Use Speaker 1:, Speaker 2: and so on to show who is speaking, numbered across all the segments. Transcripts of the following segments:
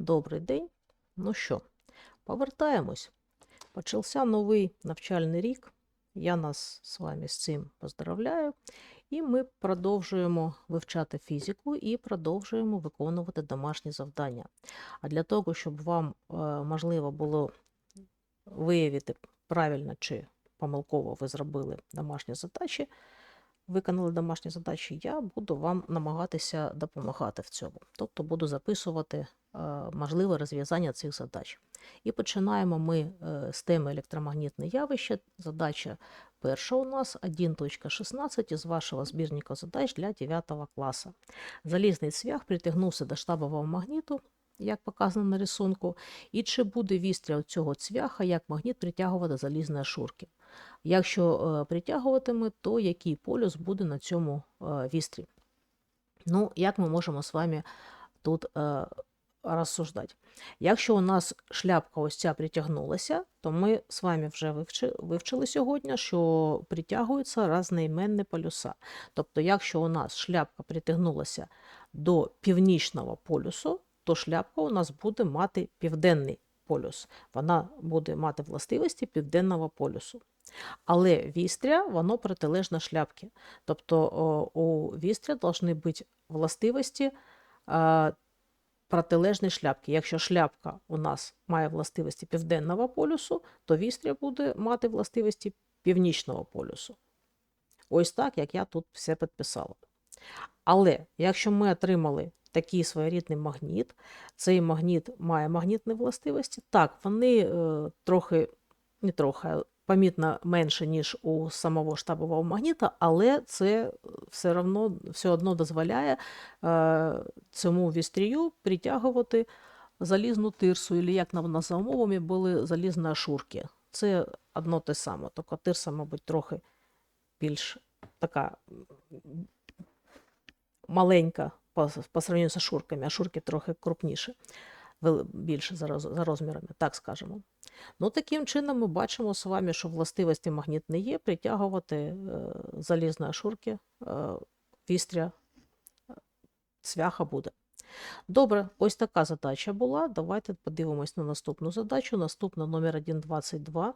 Speaker 1: Добрий день. Ну що, повертаємось. Почався новий навчальний рік. Я нас з вами з цим поздравляю. І ми продовжуємо вивчати фізику і продовжуємо виконувати домашні завдання. А для того, щоб вам е, можливо було виявити правильно чи помилково ви зробили домашні задачі, виконали домашні задачі, я буду вам намагатися допомагати в цьому. Тобто буду записувати можливе розв'язання цих задач. І починаємо ми е, з теми електромагнітне явище. Задача перша у нас 1.16 із вашого збірника задач для 9 класу. Залізний цвях притягнувся до штабового магніту, як показано на рисунку, і чи буде вістря цього цвяха як магніт притягувати залізні шурки. Якщо е, притягуватиме, то який полюс буде на цьому е, вістрі? Ну, як ми можемо з вами тут розсуждати? Якщо у нас шляпка ось ця притягнулася, то ми з вами вже вивчи, вивчили сьогодні, що притягуються різноіменні полюса. Тобто, якщо у нас шляпка притягнулася до північного полюсу, то шляпка у нас буде мати південний полюс. Вона буде мати властивості південного полюсу. Але вістря, воно протилежне шляпки. Тобто у вістря повинні бути властивості е, протилежні шляпки. Якщо шляпка у нас має властивості південного полюсу, то вістря буде мати властивості північного полюсу. Ось так, як я тут все підписала. Але якщо ми отримали такий своєрідний магніт, цей магніт має магнітні властивості, так, вони е, трохи, не трохи, помітно менше, ніж у самого штабового магніта, але це все одно, все одно дозволяє е, цьому вістрію притягувати залізну тирсу, або як на за були залізні ашурки. Це одно те саме, тільки тирса, мабуть, трохи більш така маленька по, по сравнению з ашурками, а шурки трохи крупніші, більше за розмірами, так скажемо. Ну, таким чином ми бачимо з вами, що властивості магнітне є притягувати е, залізні ашурки, е, вістря, е, цвяха буде. Добре, ось така задача була. Давайте подивимось на наступну задачу. Наступна номер 1.22.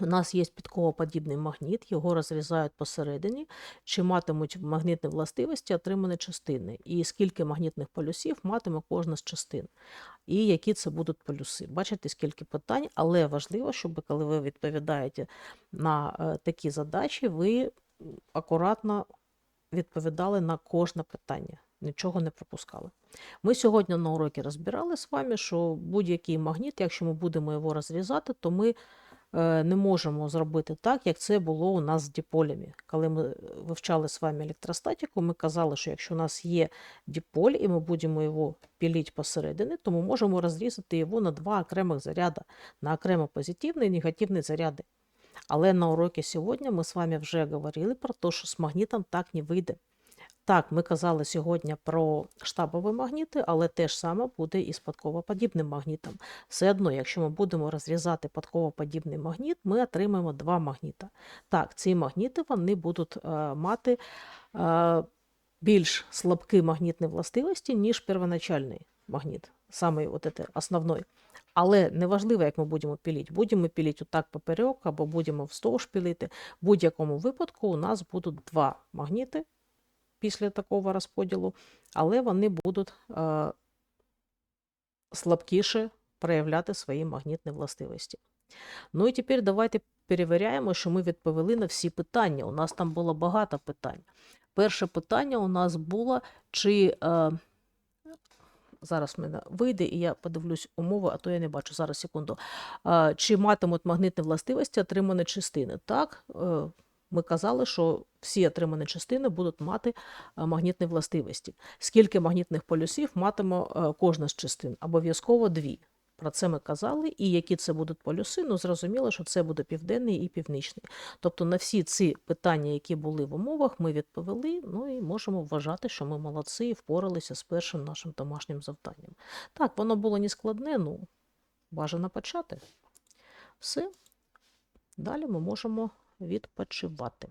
Speaker 1: У нас є підковоподібний магніт, його розрізають посередині, чи матимуть магнітні властивості отримані частини, і скільки магнітних полюсів матиме кожна з частин, і які це будуть полюси. Бачите, скільки питань, але важливо, щоб коли ви відповідаєте на е, такі задачі, ви акуратно відповідали на кожне питання, нічого не пропускали. Ми сьогодні на уроці розбирали з вами, що будь-який магніт, якщо ми будемо його розрізати, то ми не можемо зробити так, як це було у нас з диполями. Коли ми е, вивчали з вами електростатику, ми казали, що якщо у нас є диполь, і ми будемо його пілити посередині, то ми можемо розрізати його на два окремих заряди, на окремо позитивні і негативні заряди. Але на уроці сьогодні ми з вами вже говорили про те, що з магнітом так не вийде. Так, ми казали сьогодні про штабові магніти, але те ж саме буде і з подковоподібним магнітом. Все одно, якщо ми будемо розрізати подковоподібний магніт, ми отримаємо два магніта. Так, ці магніти вони будуть е, мати е, більш слабкі магнітні властивості, ніж первоначальний магніт, саме от це основний. Але неважливо, як ми будемо пілити. Будемо пілити отак поперек, або будемо вздовж пілити. В будь-якому випадку у нас будуть два магніти після такого розподілу, але вони будуть е, слабкіше проявляти свої магнітні властивості. Ну і тепер давайте перевіряємо, що ми відповіли на всі питання. У нас там було багато питань. Перше питання у нас було, чи е, зараз мене вийде, і я подивлюсь умови, а то я не бачу. Зараз секунду. Е, чи матимуть магнітні властивості отримані частини? Так, е, ми казали, що всі отримані частини будуть мати е, магнітні властивості. Скільки магнітних полюсів матиме е, кожна з частин? Обов'язково дві. Про це ми казали, і які це будуть полюси, ну зрозуміло, що це буде південний і північний. Тобто на всі ці питання, які були в умовах, ми відповіли, ну і можемо вважати, що ми молодці і впоралися з першим нашим домашнім завданням. Так, воно було не складне, ну бажано почати. Все. Далі ми можемо відпочивати.